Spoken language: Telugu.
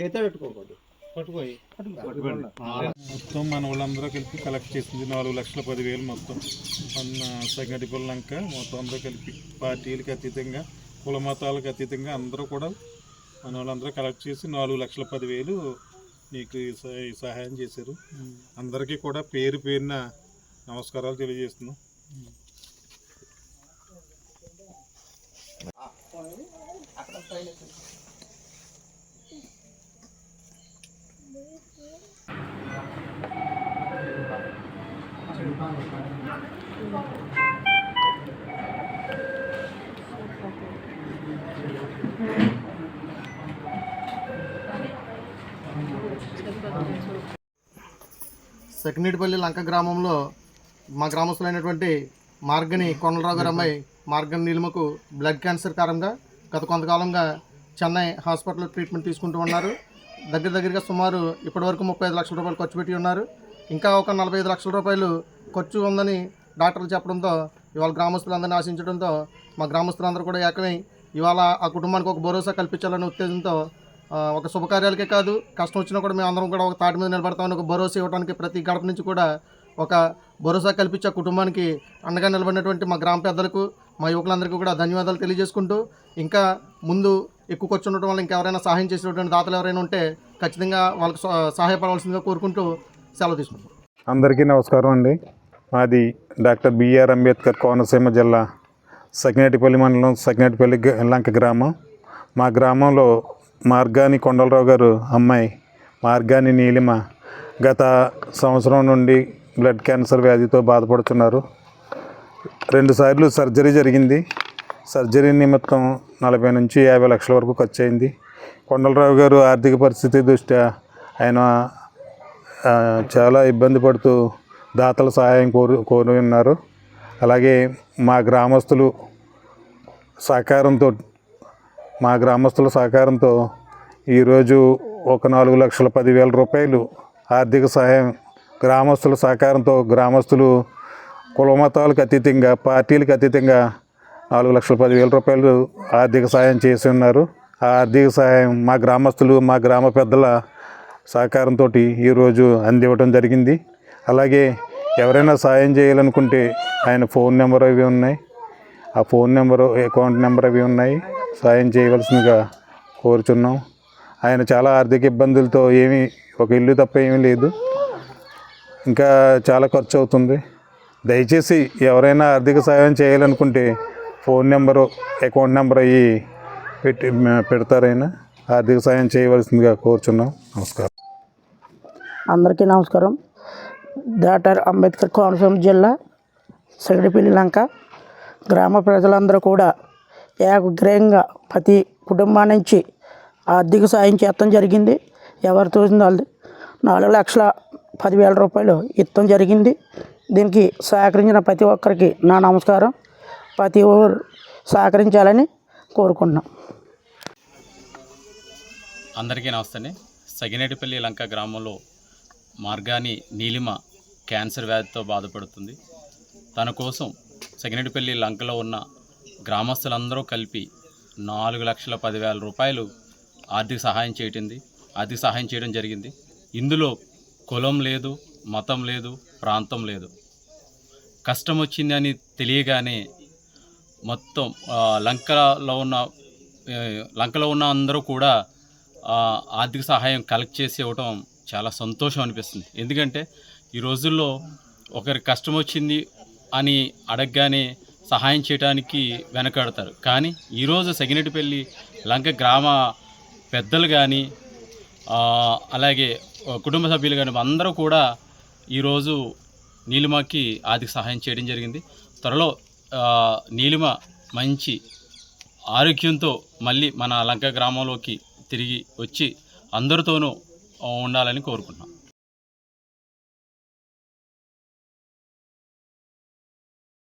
చేత పెట్టుకోకూడదు. పట్టుకోయి. మొత్తం మన వాళ్ళందరూ కలిపి కలెక్ట్ చేసింది నాలుగు లక్షల పదివేలు మొత్తం. మన లంక మొత్తం అందరూ కలిపి పార్టీలకు అతీతంగా కుల మతాలకు అతీతంగా అందరూ కూడా మన వాళ్ళందరూ కలెక్ట్ చేసి నాలుగు లక్షల పదివేలు నీకు సహాయం చేశారు. అందరికీ కూడా పేరు పేరున నమస్కారాలు తెలియజేస్తున్నాం. సెకండేటిపల్లి లంక గ్రామంలో మా గ్రామస్తులైనటువంటి మార్గని కొండలరావు గారు అమ్మాయి మార్గని నీలిమకు బ్లడ్ క్యాన్సర్ కారంగా గత కొంతకాలంగా చెన్నై హాస్పిటల్లో ట్రీట్మెంట్ తీసుకుంటూ ఉన్నారు. దగ్గర దగ్గరగా సుమారు ఇప్పటివరకు ముప్పై ఐదు లక్షల రూపాయలు ఖర్చు పెట్టి ఉన్నారు. ఇంకా ఒక నలభై ఐదు లక్షల రూపాయలు ఖర్చు ఉందని డాక్టర్లు చెప్పడంతో ఇవాళ గ్రామస్తులందరినీ ఆశించడంతో మా గ్రామస్తులందరూ కూడా ఏకమై ఇవాళ ఆ కుటుంబానికి ఒక భరోసా కల్పించాలనే ఉత్తేజంతో ఒక శుభకార్యాలకే కాదు కష్టం వచ్చినా కూడా మేము అందరం కూడా ఒక తాటి మీద నిలబడతామని ఒక భరోసా ఇవ్వడానికి ప్రతి గడప నుంచి కూడా ఒక భరోసా కల్పించే కుటుంబానికి అండగా నిలబడినటువంటి మా గ్రామ పెద్దలకు మా యువకులందరికీ కూడా ధన్యవాదాలు తెలియజేసుకుంటూ ఇంకా ముందు ఎక్కువ ఖర్చు ఉండటం వల్ల ఇంకెవరైనా సహాయం చేసినటువంటి దాతలు ఎవరైనా ఉంటే ఖచ్చితంగా వాళ్ళకి సహాయపడవలసిందిగా కోరుకుంటూ సెలవు తీసుకుంటాం అందరికీ నమస్కారం అండి. మాది డాక్టర్ బిఆర్ అంబేద్కర్ కోనసీమ జిల్లా సకినేటిపల్లి మండలం సకినేటిపల్లి లంక గ్రామం. మా గ్రామంలో మార్గాని కొండలరావు గారు అమ్మాయి మార్గాని నీలిమ గత సంవత్సరం నుండి బ్లడ్ క్యాన్సర్ వ్యాధితో బాధపడుతున్నారు. రెండుసార్లు సర్జరీ జరిగింది. సర్జరీ నిమిత్తం నలభై నుంచి యాభై లక్షల వరకు ఖర్చు అయింది కొండలరావు గారు ఆర్థిక పరిస్థితి దృష్ట్యా ఆయన చాలా ఇబ్బంది పడుతూ దాతల సహాయం కోరు కోరి ఉన్నారు అలాగే మా గ్రామస్తులు సహకారంతో మా గ్రామస్తుల సహకారంతో ఈరోజు ఒక నాలుగు లక్షల పదివేల రూపాయలు ఆర్థిక సహాయం గ్రామస్తుల సహకారంతో గ్రామస్తులు కులమతాలకు అతీతంగా పార్టీలకు అతీతంగా నాలుగు లక్షల పదివేల రూపాయలు ఆర్థిక సహాయం చేసి ఉన్నారు. ఆ ఆర్థిక సహాయం మా గ్రామస్తులు మా గ్రామ పెద్దల సహకారంతో ఈరోజు అందివ్వడం జరిగింది. అలాగే ఎవరైనా సాయం చేయాలనుకుంటే ఆయన ఫోన్ నెంబర్ అవి ఉన్నాయి. ఆ ఫోన్ నెంబరు అకౌంట్ నెంబర్ అవి ఉన్నాయి. సాయం చేయవలసిందిగా కోరుచున్నాం. ఆయన చాలా ఆర్థిక ఇబ్బందులతో ఏమీ ఒక ఇల్లు తప్ప ఏమీ లేదు. ఇంకా చాలా ఖర్చు అవుతుంది. దయచేసి ఎవరైనా ఆర్థిక సహాయం చేయాలనుకుంటే ఫోన్ నెంబరు అకౌంట్ నెంబర్ అవి పెట్టి పెడతారైనా ఆర్థిక సాయం చేయవలసిందిగా కోరుచున్నాం. నమస్కారం. అందరికీ నమస్కారం. డాక్టర్ అంబేద్కర్ కోనసీమ జిల్లా సగడిపల్లి లంక. గ్రామ ప్రజలందరూ కూడా ఏకగ్రహంగా ప్రతి కుటుంబం నుంచి ఆర్థిక సాయం చేస్తాం జరిగింది. ఎవరు తోచింది నాలుగు లక్షల పదివేల రూపాయలు ఇవ్వడం జరిగింది. దీనికి సహకరించిన ప్రతి ఒక్కరికి నా నమస్కారం. ప్రతి ఒక్కరు సహకరించాలని కోరుకుంటున్నాం. అందరికీ నమస్తే సగినేటిపల్లి లంక గ్రామంలో మార్గాని నీలిమ క్యాన్సర్ వ్యాధితో బాధపడుతుంది. తన కోసం సగినేటిపల్లి లంకలో ఉన్న గ్రామస్తులందరూ కలిపి నాలుగు లక్షల పదివేల రూపాయలు ఆర్థిక సహాయం చేయటింది. ఆర్థిక సహాయం చేయడం జరిగింది. ఇందులో కులం లేదు మతం లేదు ప్రాంతం లేదు. కష్టం వచ్చింది అని తెలియగానే మొత్తం లంకలో ఉన్న లంకలో ఉన్న అందరూ కూడా ఆర్థిక సహాయం కలెక్ట్ చేసి ఇవ్వటం చాలా సంతోషం అనిపిస్తుంది. ఎందుకంటే ఈ రోజుల్లో ఒకరి కష్టం వచ్చింది అని అడగగానే సహాయం చేయడానికి వెనకాడతారు. కానీ ఈరోజు సగినటిపల్లి లంక గ్రామ పెద్దలు కానీ అలాగే కుటుంబ సభ్యులు కానీ అందరూ కూడా ఈరోజు నీలిమకి ఆర్థిక సహాయం చేయడం జరిగింది. త్వరలో నీలిమ మంచి ఆరోగ్యంతో మళ్ళీ మన లంక గ్రామంలోకి తిరిగి వచ్చి అందరితోనూ ఉండాలని కోరుకుంటున్నాం.